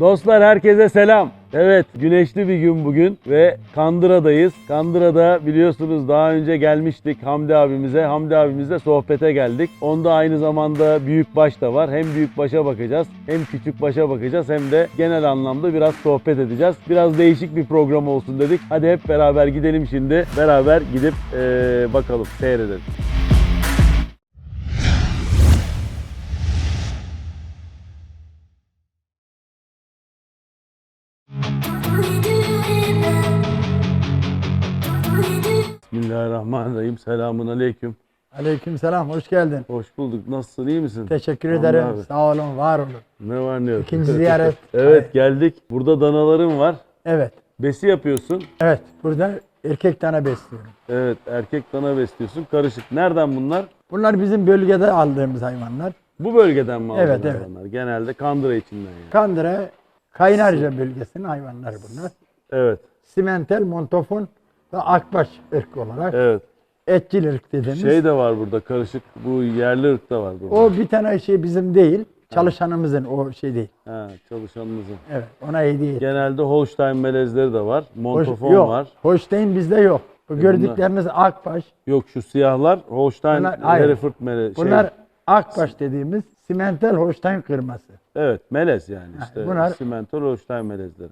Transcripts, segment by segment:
Dostlar herkese selam. Evet güneşli bir gün bugün ve Kandıra'dayız. Kandıra'da biliyorsunuz daha önce gelmiştik Hamdi abimize. Hamdi abimizle sohbete geldik. Onda aynı zamanda büyük baş da var. Hem büyük başa bakacağız hem küçük başa bakacağız hem de genel anlamda biraz sohbet edeceğiz. Biraz değişik bir program olsun dedik. Hadi hep beraber gidelim şimdi. Beraber gidip eee, bakalım seyredelim. Bismillahirrahmanirrahim. Selamun aleyküm. Aleykümselam, hoş geldin. Hoş bulduk. Nasılsın? iyi misin? Teşekkür Hamdi ederim. abi. Sağ olun, var olun. Ne var ne yok. İkinci ziyaret. evet geldik. Burada danalarım var. Evet, Besi yapıyorsun. evet. Burada erkek tane besliyorum. Evet erkek dana besliyorsun. Karışık. Nereden bunlar? Bunlar bizim bölgede aldığımız hayvanlar. Bu bölgeden mi aldın Evet, evet. hayvanlar? Genelde Kandıra içinden yani. Kandıra, Kaynarca bölgesinin hayvanları bunlar. Evet. Simentel, Montofon Akbaş ırk olarak. Evet. Etçil ırk dediğimiz. Şey de var burada karışık. Bu yerli ırk da var burada. o bir tane şey bizim değil. Çalışanımızın o şey değil. Ha, çalışanımızın. Evet, ona hediye et. Genelde Holstein melezleri de var. Hoş- Montofon yok, var. Holstein bizde yok. Bu bunlar- gördükleriniz Akbaş. Yok şu siyahlar Holstein Bunlar- hayır. Hereford melez. şey, Bunlar Akbaş dediğimiz simentel Holstein kırması. Evet melez yani işte. bunlar- Simentol Holstein melezleri.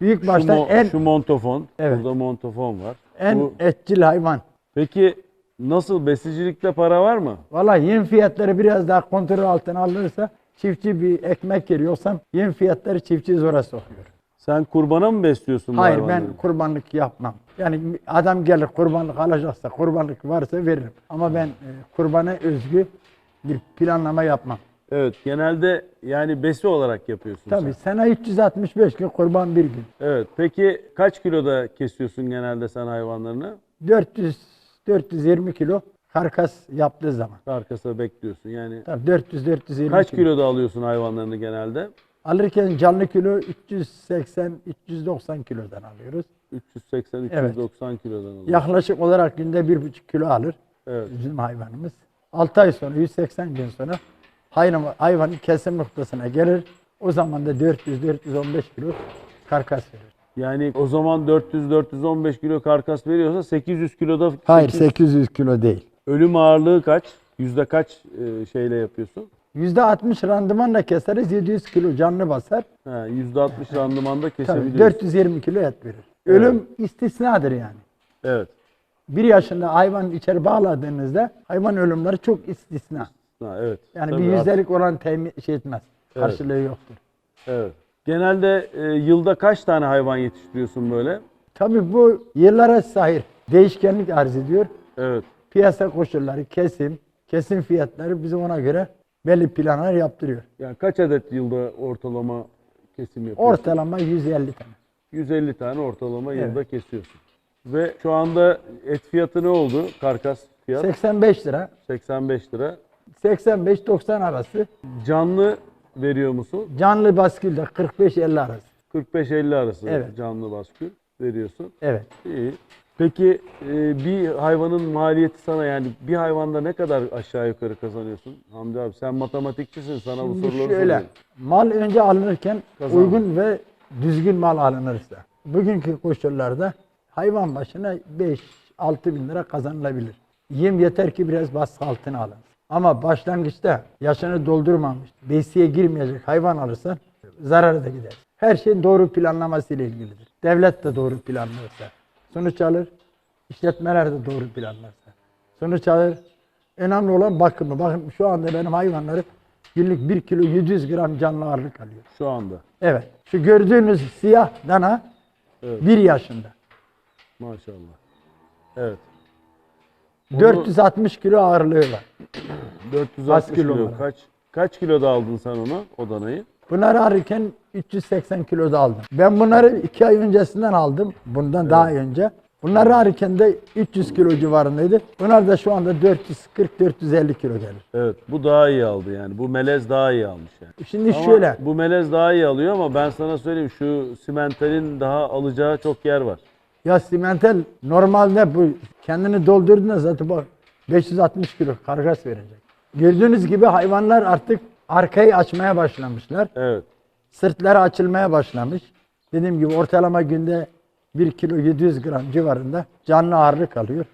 Büyük Şu, başta mo- en şu montofon. Evet. Burada montofon var. en Bu- etçil hayvan. Peki nasıl besicilikte para var mı? Vallahi yem fiyatları biraz daha kontrol altına alınırsa çiftçi bir ekmek yeriyorsam yem fiyatları çiftçi zora sokuyor. Sen kurbana mı besliyorsun bu Hayır ben kurbanlık yapmam. Yani adam gelir kurbanlık alacaksa kurbanlık varsa veririm. Ama ben e, kurbana özgü bir planlama yapmam. Evet genelde yani besi olarak yapıyorsun Tabii sen. sene 365 gün kurban bir gün. Evet peki kaç kiloda kesiyorsun genelde sen hayvanlarını? 400 420 kilo karkas yaptığı zaman. Arkasına bekliyorsun yani. Tabii 400 420 Kaç kilo. kiloda alıyorsun hayvanlarını genelde? Alırken canlı kilo 380 390 kilodan alıyoruz. 380-390 kilodan alıyorsun. Yaklaşık olarak günde 1,5 kilo alır Evet. bizim hayvanımız. 6 ay sonra 180 gün sonra hayvan, hayvanın kesim noktasına gelir. O zaman da 400-415 kilo karkas verir. Yani o zaman 400-415 kilo karkas veriyorsa 800 kiloda Hayır sekiz- 800 kilo değil. ölüm ağırlığı kaç? Yüzde kaç e, şeyle yapıyorsun? %60 randımanla keseriz 700 kilo canlı basar. Ha, %60 randımanda Tabii kesebiliyorsun. 420 kilo et verir. Ölüm istisnadır yani. Evet. Bir yaşında hayvan içeri bağladığınızda hayvan ölümleri çok istisna. Ha, evet. Yani Tabii bir yüzdelik oran temin şey etmez. Evet. Karşılığı yoktur. Evet. Genelde e, yılda kaç tane hayvan yetiştiriyorsun böyle? Tabii bu yıllara sahip değişkenlik arz ediyor. Evet. Piyasa koşulları, kesim, kesim fiyatları bizim ona göre belli planlar yaptırıyor. Yani kaç adet yılda ortalama kesim yapıyorsun? Ortalama 150 tane. 150 tane ortalama Evet. yılda kesiyorsun. Ve şu anda et fiyatı ne oldu? Karkas fiyat 85 lira, 85 lira. 85-90 arası. Canlı veriyor musun? Canlı baskülde 45-50 arası. 45-50 arası Evet. canlı baskül veriyorsun. Evet. İyi. Peki e, bir hayvanın maliyeti sana yani bir hayvanda ne kadar aşağı yukarı kazanıyorsun? Hamdi abi sen matematikçisin sana bu Şimdi soruları şöyle, soruyorum. mal önce alınırken Kazan. uygun ve düzgün mal alınırsa, bugünkü koşullarda hayvan başına 5-6 bin lira kazanılabilir. Yem yeter ki biraz baskı altına alın. Ama başlangıçta yaşını doldurmamış, besiye girmeyecek hayvan alırsan zarara da gider. Her şeyin doğru planlaması ile ilgilidir. Devlet de doğru planlarsa sonuç alır, işletmeler de doğru planlarsa sonuç alır. Önemli olan bakımı. Bakın şu anda benim hayvanlarım günlük 1 kilo 700 gram canlı ağırlık alıyor. Şu anda. Evet. Şu gördüğünüz siyah dana Evet. 1 yaşında. Maşallah. Evet. Onu 460 kilo ağırlığı var. 460 Baskül kilo. olarak. Kaç kaç kiloda aldın sen onu o danayı? Bunları alırken 380 kiloda aldım. Ben bunları 2 ay öncesinden aldım. Bundan daha önce. Bunları alırken de 300 kilo civarındaydı. Bunlar da şu anda 440-450 kilo gelir. Evet. Bu daha iyi aldı yani. Bu melez daha iyi almış yani. Şimdi Ama şöyle. Bu melez daha iyi alıyor ama ben sana söyleyeyim şu simentalin daha alacağı çok yer var. Ya simentel normalde bu kendini doldurduğunda zaten bak 560 kilo kargas verecek. Gördüğünüz gibi hayvanlar artık arkayı açmaya başlamışlar. Evet. Sırtları açılmaya başlamış. Dediğim gibi ortalama günde 1 kilo 700 gram civarında canlı ağırlık alıyor.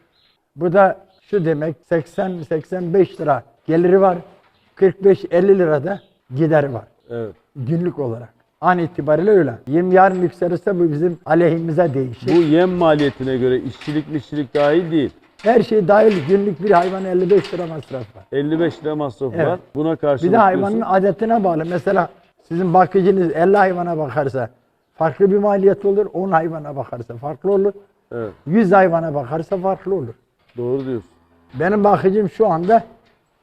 Bu da şu demek 80-85 lira geliri var. 45-50 lira da gideri var Evet. günlük olarak. An itibariyle öyle. Yem yarın yükselirse bu bizim aleyhimize değişir. Bu yem maliyetine göre işçilik mişçilik dahil değil. Her şey dahil günlük bir hayvan 55 lira masraf var. 55 lira masrafı Evet. var. Buna karşılık Bir de hayvanın diyorsun. adetine bağlı. Mesela sizin bakıcınız 50 hayvana bakarsa farklı bir maliyet olur. 10 hayvana bakarsa farklı olur. Evet. 100 hayvana bakarsa farklı olur. Doğru diyorsun. Benim bakıcım şu anda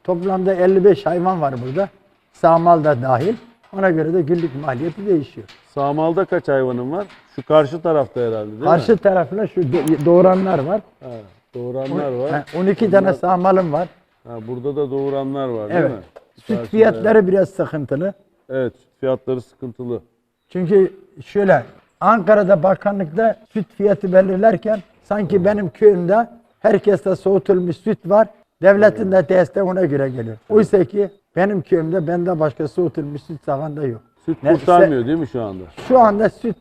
toplamda 55 hayvan var burada. Sağmal da dahil. Ona göre de günlük maliyeti değişiyor. Sağmalda kaç hayvanın var? Şu karşı tarafta herhalde değil Karşı mi? tarafla şu do- doğuranlar var. Ha, doğuranlar var. Ha, 12 tane sağmalım var. Ha, burada da doğuranlar var değil Evet. mi? Süt Karşıda, fiyatları biraz sıkıntılı. Evet, süt fiyatları sıkıntılı. Çünkü şöyle Ankara'da bakanlıkta süt fiyatı belirlerken sanki benim köyümde herkeste soğutulmuş süt var. Devletin de desteği ona göre geliyor. Oysa ki benim köyümde bende başka soğutulmuş süt sağan da yok. Süt Ne- kurtarmıyor değil mi şu anda? Şu anda süt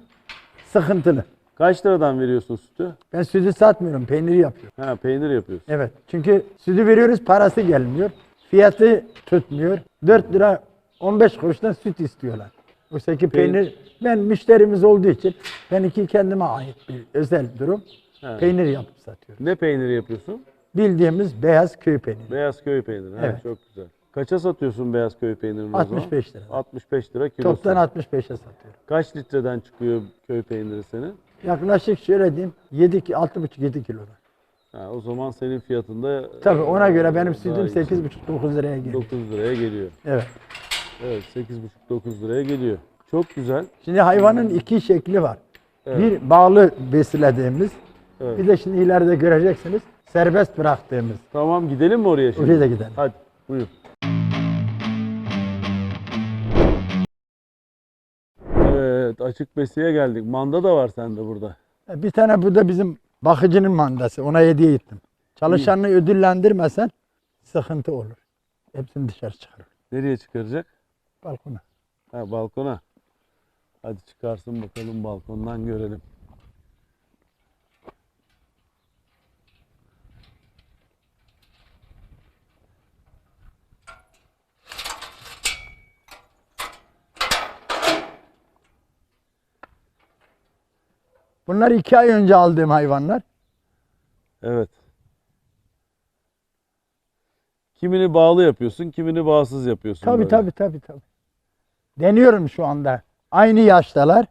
sıkıntılı. Kaç liradan veriyorsun sütü? Ben sütü satmıyorum, peyniri yapıyorum. Ha, peynir yapıyorsun. Evet. Çünkü sütü veriyoruz, parası gelmiyor. Fiyatı tutmuyor. 4 lira 15 kuruştan süt istiyorlar. Oysa ki Peynir- peynir, ben müşterimiz olduğu için benimki kendime ait bir özel durum. He. Peynir yapıp satıyorum. Ne peyniri yapıyorsun? Bildiğimiz beyaz köy peyniri. Beyaz köy peyniri. Ha, Evet. Çok güzel. Kaça satıyorsun beyaz köy peynirini o zaman? 65 lira. 65 lira kilosu. Toptan 65'e satıyorum. Kaç litreden çıkıyor köy peyniri senin? Yaklaşık şöyle diyeyim 7 ki 6,5-7 kiloda. Ha, o zaman senin fiyatında Tabii ona göre benim daha sütüm yüksek. 8,5-9 liraya geliyor. 9 liraya geliyor. Evet. Evet 8,5-9 liraya geliyor. Çok güzel. Şimdi hayvanın iki şekli var. Evet. Bir bağlı beslediğimiz, Evet. bir de şimdi ileride göreceksiniz serbest bıraktığımız. Tamam gidelim mi oraya şimdi? Oraya da gidelim. Hadi buyur. Evet açık besiye geldik. Manda da var sende burada. Bir tane bu da bizim bakıcının mandası. Ona hediye ettim. Çalışanını ödüllendirmesen sıkıntı olur. Hepsini dışarı çıkarır. Nereye çıkaracak? Balkona. Ha balkona. Hadi çıkarsın bakalım balkondan görelim. Bunlar iki ay önce aldığım hayvanlar. Evet. Kimini bağlı yapıyorsun, kimini bağsız yapıyorsun. Tabii böyle. tabii tabii tabii. Deniyorum şu anda. Aynı yaştalar.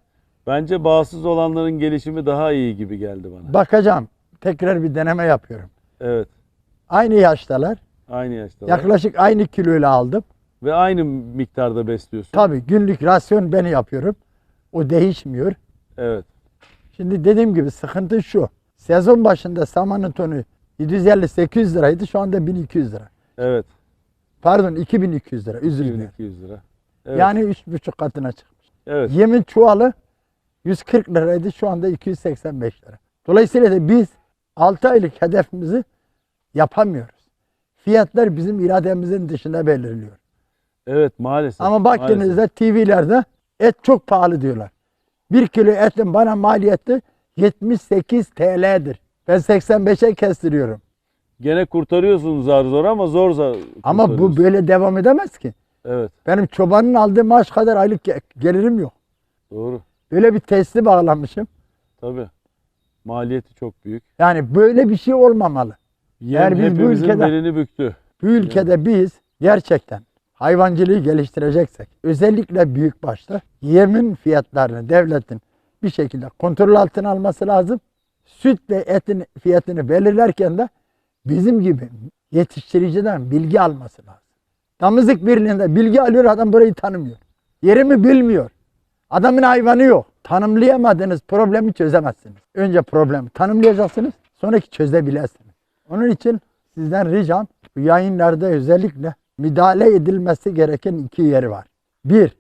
Bence bağsız olanların gelişimi daha iyi gibi geldi bana. Bakacağım. Tekrar bir deneme yapıyorum. Evet. Aynı yaştalar. Aynı yaşta. Yaklaşık aynı kiloyla aldım. Ve aynı miktarda besliyorsun. Tabii günlük rasyon ben yapıyorum. O değişmiyor. Evet. Şimdi dediğim gibi sıkıntı şu. Sezon başında samanın tonu 750-800 liraydı. Şu anda 1200 lira. Evet. Pardon 2200 lira. Üzülme. 2200 lira. Evet. Yani 3,5 katına çıkmış. evet. Yemin çuvalı 140 liraydı. Şu anda 285 lira. Dolayısıyla da biz 6 aylık hedefimizi yapamıyoruz. Fiyatlar bizim irademizin dışında belirliyor. Evet maalesef. Ama maalesef. baktığınızda TV'lerde et çok pahalı diyorlar. Bir kilo etin bana maliyeti 78 TL'dir. Ben 85'e kestiriyorum. Gene kurtarıyorsun zar zor ama zor zor Ama bu böyle devam edemez ki. Evet Benim çobanın aldığı maaş kadar aylık ge- gelirim yok. doğru. Böyle bir testi bağlamışım. Tabii. Maliyeti çok büyük. Yani böyle bir şey olmamalı. Yem Eğer biz bu hepimizin ülkede- belini büktü. Bu ülkede biz gerçekten hayvancılığı geliştireceksek özellikle büyük başta yemin fiyatlarını devletin bir şekilde kontrol altına alması lazım. Süt ve etin fiyatını belirlerken de bizim gibi yetiştiriciden bilgi alması lazım. Damızlık birliğinde bilgi alıyor adam burayı tanımıyor. Yerimi bilmiyor. Adamın hayvanı yok. Tanımlayamadığınız problemi çözemezsiniz. Önce problemi tanımlayacaksınız, sonraki çözebilirsiniz. Onun için sizden ricam bu yayınlarda özellikle müdahale edilmesi gereken iki yeri var. Bir,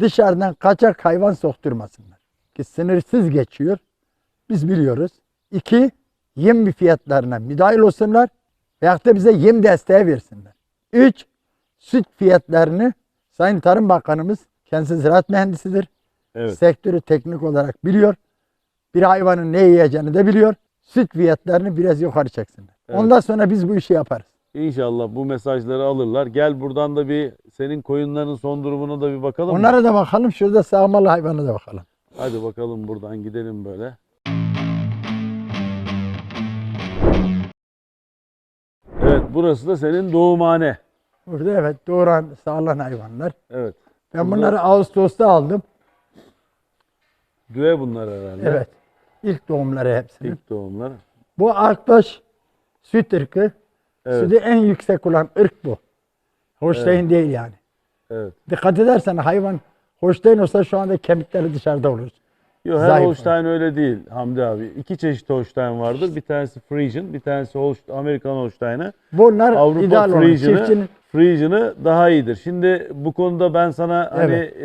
dışarıdan kaçak hayvan sokturmasınlar. Ki sınırsız geçiyor. Biz biliyoruz. İki, yem fiyatlarına müdahil olsunlar veyahut da bize yem desteği versinler. Üç, süt fiyatlarını Sayın Tarım Bakanımız Kendisi ziraat mühendisidir. Evet. Sektörü teknik olarak biliyor. Bir hayvanın ne yiyeceğini de biliyor. Süt fiyatlarını biraz yukarı çeksinler. Evet. Ondan sonra biz bu işi yaparız. İnşallah bu mesajları alırlar. Gel buradan da bir senin koyunların son durumuna da bir bakalım. mı? Onlara da bakalım. Şurada sağmalı hayvana da bakalım. Hadi bakalım buradan gidelim böyle. Evet burası da senin doğumhane. Burada evet doğuran sağlanan hayvanlar. Evet. Ben Burada- bunları Ağustos'ta aldım. Düve bunlar herhalde. Evet. İlk doğumları hepsinin. İlk doğumlar. Bu Akbaş süt ırkı. Evet. Sütü en yüksek olan ırk bu. Holstein değil yani. Evet. Dikkat edersen hayvan Holstein olsa şu anda kemikleri dışarıda olur. Yok her Zayıf Holstein öyle değil Hamdi abi. İki çeşit Holstein vardır. Bir tanesi Friesian, bir tanesi Holst- Amerikan Holstein'ı. Bunlar Avrupa ideal Friesian'ı Friesian'ı daha iyidir. Şimdi bu konuda ben sana hani Evet.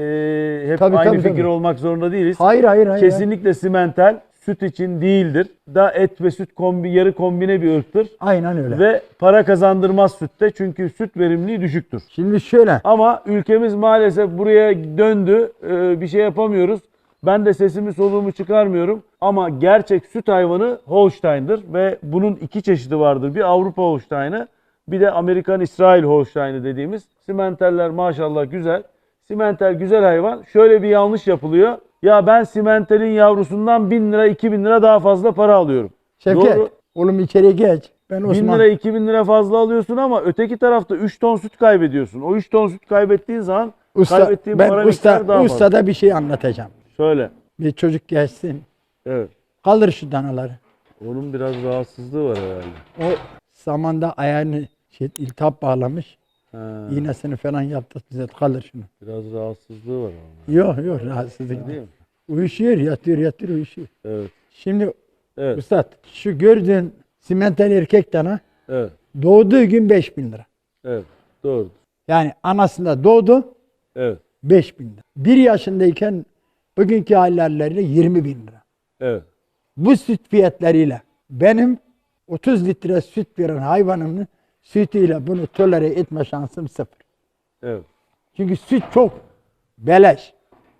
e, hep Tabii, aynı tabii, fikir tabii. olmak zorunda değiliz. hayır hayır hayır. Kesinlikle simental süt için değildir. Da et ve süt kombi, yarı kombine bir ırktır. Aynen öyle. Ve para kazandırmaz sütte çünkü süt verimliliği düşüktür. Şimdi şöyle Ama ülkemiz maalesef buraya döndü. Ee, bir şey yapamıyoruz. Ben de sesimi soluğumu çıkarmıyorum. Ama gerçek süt hayvanı Holstein'dir ve bunun iki çeşidi vardır. Bir Avrupa Holstein'ı, bir de Amerikan İsrail Holstein'ı dediğimiz. Simenteller maşallah güzel. Simentel güzel hayvan. Şöyle bir yanlış yapılıyor. Ya ben simentelin yavrusundan 1000 lira 2000 lira daha fazla para alıyorum. Şevket Doğru. oğlum içeri geç. Ben 1000 Osman. lira 2000 lira fazla alıyorsun ama öteki tarafta 3 ton süt kaybediyorsun. O 3 ton süt kaybettiğin zaman Usta, kaybettiğin ben para usta, daha fazla. ustada bir şey anlatacağım. Söyle. Bir çocuk geçsin. Evet. Kaldır şu danaları. Onun biraz rahatsızlığı var herhalde. O zamanda ayağını şey, iltihap bağlamış. Ha, İğnesini falan yaptık bize. Kaldır şunu. biraz rahatsızlığı var onun. Yok yok rahatsızlık Değil mi? Uyuşuyor yatıyor yatıyor uyuşuyor. Evet. Şimdi Evet. Üstad şu gördüğün simental erkek dana Evet. doğduğu gün 5000 lira. Evet. Doğru. Yani anasında doğdu Evet. 5000 lira. Bir yaşındayken bugünkü hallerle 20 bin lira. Evet. Bu süt fiyatlarıyla benim 30 litre süt veren hayvanımın sütüyle bunu tolere etme şansım sıfır. Evet. Çünkü süt çok beleş.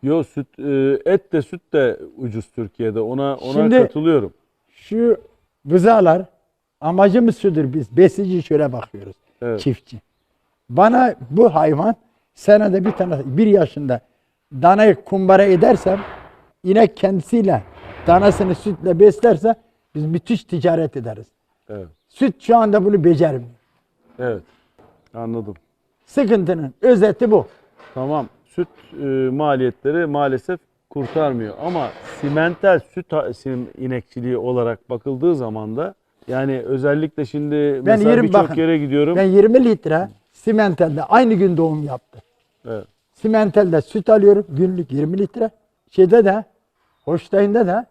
Yo süt e, et de süt de ucuz Türkiye'de. Ona ona Şimdi- katılıyorum. Şu bızalar amacımız şudur biz besici şöyle bakıyoruz. Evet. Çiftçi. Bana bu hayvan senede bir tane bir yaşında danayı kumbara edersem inek kendisiyle danasını sütle beslerse biz müthiş ticaret ederiz. Evet. Süt şu anda bunu becermiyor. Evet. Anladım. Sıkıntının özeti bu. Tamam. Süt e, maliyetleri maalesef kurtarmıyor ama simental süt ha- sim inekçiliği olarak bakıldığı zaman da yani özellikle şimdi mesela birçok bakın. yere gidiyorum. Ben 20 litre simentelde aynı gün doğum yaptı. Evet. Simentelde süt alıyorum günlük 20 litre. Şeyde de Holstein'de de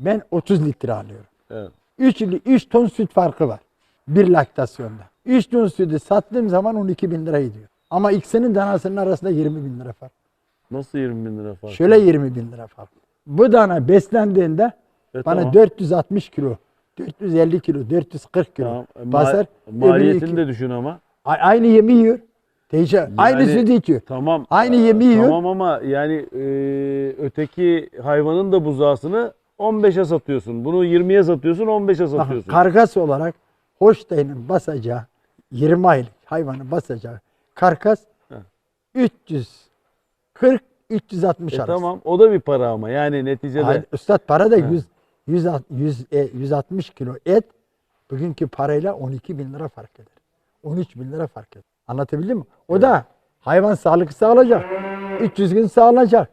ben 30 litre alıyorum. Evet. 3, 3 ton süt farkı var bir laktasyonda. 3 ton sütü sattığım zaman 12 bin lira ediyor. Ama ikisinin danasının arasında 20 bin lira fark. Nasıl 20 bin lira fark? Şöyle 20 bin lira fark. Bu dana beslendiğinde E, bana tamam. 460 kilo, 450 kilo, 440 kilo Tamam. E, ma- basar. maliyetini Öbürü de düşün ama. A- Aynı yemi yiyor. Teyze, aynı Yani- sütü içiyor. Tamam. Aynı Aa, yemi yiyor. Tamam ama yani e, öteki hayvanın da buzağısını 15'e satıyorsun. Bunu 20'ye satıyorsun, 15'e Bakın satıyorsun. kargas olarak Holstein'in basacağı 20 aylık hayvanın basacağı karkas Heh. 340 360 E arası. tamam. O da bir para ama yani neticede. Hayır, Üstad para da He. 100, 100, 100, e, 160 kilo et bugünkü parayla 12 bin lira fark eder. 13 bin lira fark eder. Anlatabildim mi? O da hayvan sağlıklı sağlayacak. 300 gün sağlanacak.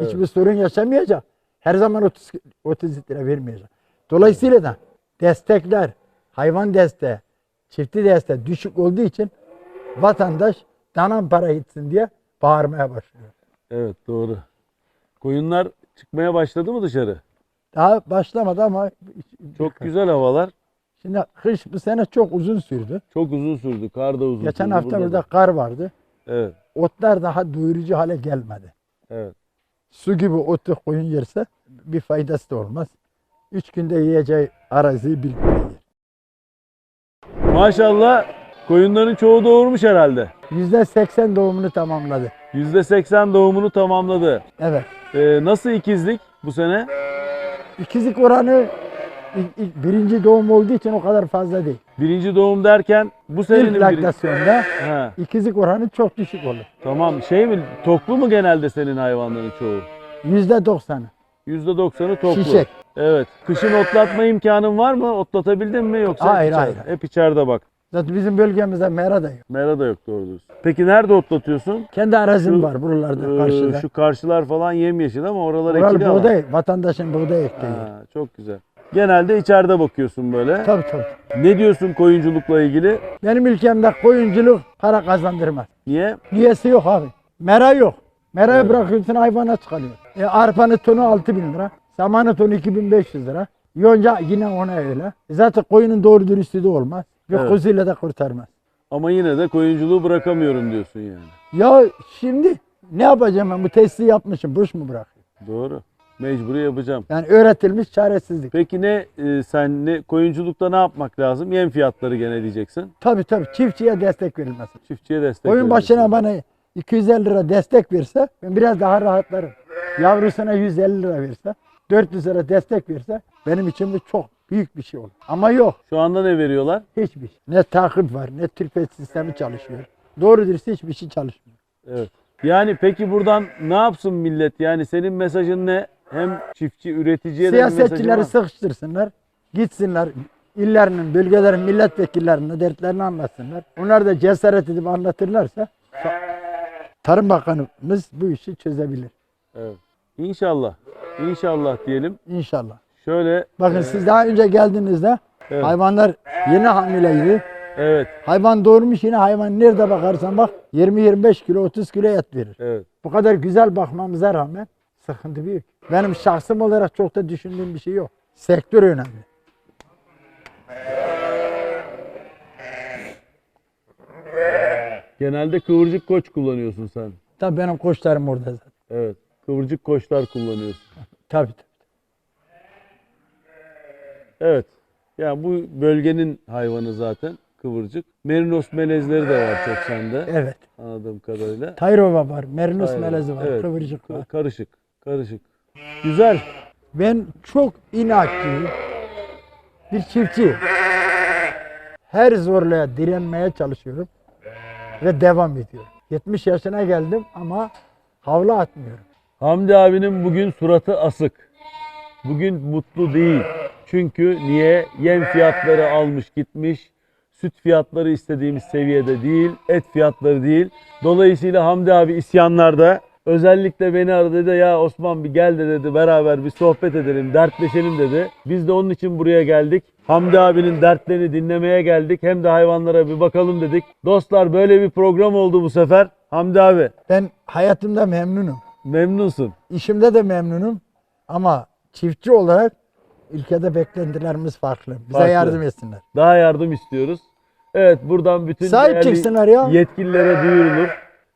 Hiçbir sorun yaşamayacak. Her zaman 30, 30 lira vermeyecek. Dolayısıyla da destekler, hayvan desteği, çiftli desteği düşük olduğu için vatandaş danan para gitsin diye bağırmaya başlıyor. Evet doğru. Koyunlar çıkmaya başladı mı dışarı? Daha başlamadı ama Çok güzel havalar. Şimdi kış bu sene çok uzun sürdü. Çok uzun sürdü. Kar da uzun Geçen sürdü. hafta burada burada da. kar vardı. Evet. Otlar daha doyurucu hale gelmedi. Evet. Su gibi otu koyun yerse bir faydası da olmaz. Üç günde yiyeceği araziyi yer. Maşallah koyunların çoğu doğurmuş herhalde. Yüzde seksen doğumunu tamamladı. %80 doğumunu tamamladı. Evet. Ee, nasıl ikizlik bu sene? İkizlik oranı birinci doğum olduğu için o kadar fazla değil. Birinci doğum derken bu senenin İlk laktasyonda Ha, ikizlik oranı çok düşük olur. tamam şey mi toklu mu genelde senin hayvanların çoğu? Yüzde doksanı. %90'ı toplu. Şişek. Evet. Kışın otlatma imkanın var mı? Otlatabildin mi yoksa hep Hayır, içeride? hayır. Hep içeride bak. Zaten bizim bölgemizde mera da yok. Mera da yok doğru diyorsun. Peki nerede otlatıyorsun? Kendi arazim Şu- var buralarda Ee, karşıda. Şu karşılar falan yemyeşil ama oralar Oralı ekili buğday, vatandaşın buğday ektiği. Ha, çok güzel. Genelde içeride bakıyorsun böyle. Tabii tabii. Ne diyorsun koyunculukla ilgili? Benim ülkemde koyunculuk para kazandırmaz. Niye? Niyesi yok abi. Mera yok. Merayı bırakıyorsun hayvana çıkarıyor. E, arpanın tonu 6000 bin lira. Samanın tonu 2500 lira. Yonca yine ona öyle. Zaten koyunun doğru dürüstlüğü de olmaz. Ve Evet. kuzuyla da kurtarmaz. Ama yine de koyunculuğu bırakamıyorum diyorsun yani. Ya şimdi ne yapacağım ben bu testi yapmışım. Boş mu bırakayım? Doğru. Mecburi yapacağım. Yani öğretilmiş çaresizlik. Peki ne e, sen ne koyunculukta ne yapmak lazım? Yem fiyatları gene diyeceksin. Tabii tabii çiftçiye destek verilmesi. Çiftçiye destek Koyun vereceksin. başına bana 250 lira destek verse ben biraz daha rahatlarım. Yavrusuna 150 lira verse, 400 lira destek verse benim için bu çok büyük bir şey olur. Ama yok Şu anda ne veriyorlar? hiçbir şey. Ne takip var ne tülfet sistemi çalışıyor. Doğru dürüst hiçbir şey çalışmıyor. Evet. Yani peki buradan ne yapsın millet? Yani senin mesajın ne? Hem çiftçi, üreticiye de Siyasetçileri var. sıkıştırsınlar, gitsinler illerinin, bölgelerin milletvekillerine dertlerini anlatsınlar. Onlar da cesaret edip anlatırlarsa Tarım Bakanımız bu işi çözebilir Evet. İnşallah. İnşallah diyelim. inşallah. Şöyle Bakın siz daha önce geldiğinizde Evet. hayvanlar yeni hamileydi. evet, Hayvan doğurmuş yine hayvan nerede bakarsan bak 20-25 kilo 30 kilo et verir. evet. Bu kadar güzel bakmamıza rağmen sıkıntı büyük. Benim şahsım olarak çok da düşündüğüm bir şey yok. Sektör önemli. Genelde kıvırcık koç kullanıyorsun sen. Tabii benim koçlarım orada zaten. Evet. Kıvırcık koçlar kullanıyorsun. Tabii tabii. Evet. Yani bu bölgenin hayvanı zaten kıvırcık. Merinos melezleri de var çok sende. Evet. Anladığım kadarıyla. Tayrova var, Merinos Aynen. melezi var, Evet. kıvırcık var. Karışık. Karışık. Güzel. Ben çok inatçı bir çiftçi. Her zorluğa direnmeye çalışıyorum ve devam ediyorum. 70 yaşına geldim ama havlu atmıyorum. Hamdi abinin bugün suratı asık. Bugün mutlu değil. Çünkü niye? Yem fiyatları almış gitmiş. Süt fiyatları istediğimiz seviyede değil. Et fiyatları değil. Dolayısıyla Hamdi abi isyanlarda özellikle beni aradı dedi ya Osman bir gel de dedi beraber bir sohbet edelim, dertleşelim dedi. Biz de onun için buraya geldik. Hamdi abinin dertlerini dinlemeye geldik. Hem de hayvanlara bir bakalım dedik. Dostlar böyle bir program oldu bu sefer. Hamdi abi Ben hayatımda memnunum. Memnunsun. İşimde de memnunum ama çiftçi olarak ülkede beklentilerimiz farklı. Bize Farklı. yardım etsinler. Daha yardım istiyoruz. Evet buradan bütün Sahip değerli çıksınlar ya. yetkililere duyurulur.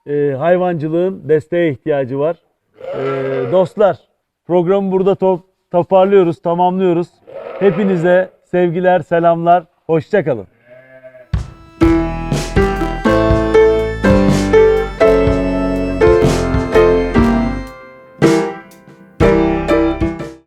Ee, hayvancılığın desteğe ihtiyacı var. Ee, dostlar programı burada to- toparlıyoruz, tamamlıyoruz. Hepinize sevgiler, selamlar, hoşçakalın.